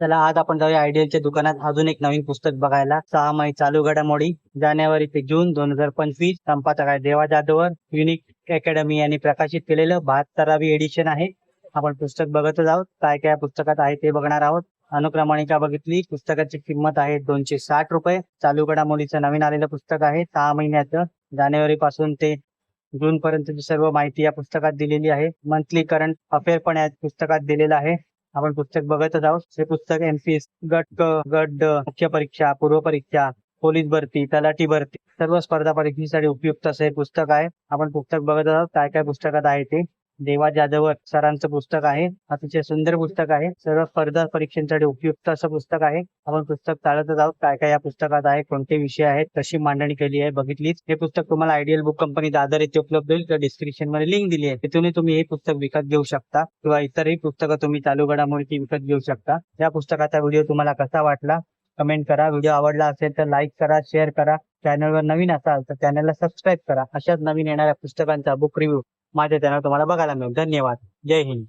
चला आज आपण जाऊया आयडियलच्या दुकानात. अजून एक नवीन पुस्तक बघायला. सहा मै चालू घडामोडी. जानेवारी ते जून दोन हजार पंचवीस. संपादक आहे देवा जाधवर. युनिक अकॅडमी यांनी प्रकाशित केलेलं बहात्तरावी एडिशन आहे. आपण पुस्तक बघतच आहोत. काय काय पुस्तकात आहे ते बघणार आहोत. अनुक्रमणिका बघितली. पुस्तकाची किंमत आहे दोनशे साठ रुपये. चालू घडामोडीचं नवीन आलेलं पुस्तक आहे. सहा महिन्याचं. जानेवारी पासून ते जून पर्यंतची सर्व माहिती या पुस्तकात दिलेली आहे. मंथली करंट अफेअर पण या पुस्तकात दिलेलं आहे. आपण पुस्तक बघतच आहोत. हे पुस्तक एमपीएस गट गट मुख्य परीक्षा पूर्व परीक्षा पोलीस भरती तलाठी भरती सर्व स्पर्धा परीक्षेसाठी उपयुक्त असं हे पुस्तक आहे. आपण पुस्तक बघत आहोत. काय काय पुस्तकात आहे ते? देवा जाधवर सरांचं पुस्तक आहे. अतिशय सुंदर पुस्तक आहे. सर्व स्पर्धा परीक्षांसाठी उपयुक्त असं पुस्तक आहे. आपण पुस्तक चालतच आहोत. काय काय या पुस्तकात आहे? कोणते विषय आहेत? कशी मांडणी केली आहे? बघितलीच. हे पुस्तक तुम्हाला आयडियल बुक कंपनी दादर येथे उपलब्ध होईल. तर डिस्क्रिप्शनमध्ये लिंक दिली आहे. तिथूनही तुम्ही हे पुस्तक विकत घेऊ शकता किंवा इतरही पुस्तकं तुम्ही चालू घडामोडी विकत घेऊ शकता. या पुस्तकाचा व्हिडिओ तुम्हाला कसा वाटला? कमेंट करा. व्हिडिओ आवडला असेल तर लाईक करा शेअर करा. चॅनलवर नवीन असाल तर चॅनलला सबस्क्राईब करा. अशाच नवीन येणाऱ्या पुस्तकांचा बुक रिव्ह्यू माझ्या चॅनल तुम्हाला बघायला मिळेल. धन्यवाद. जय हिंद.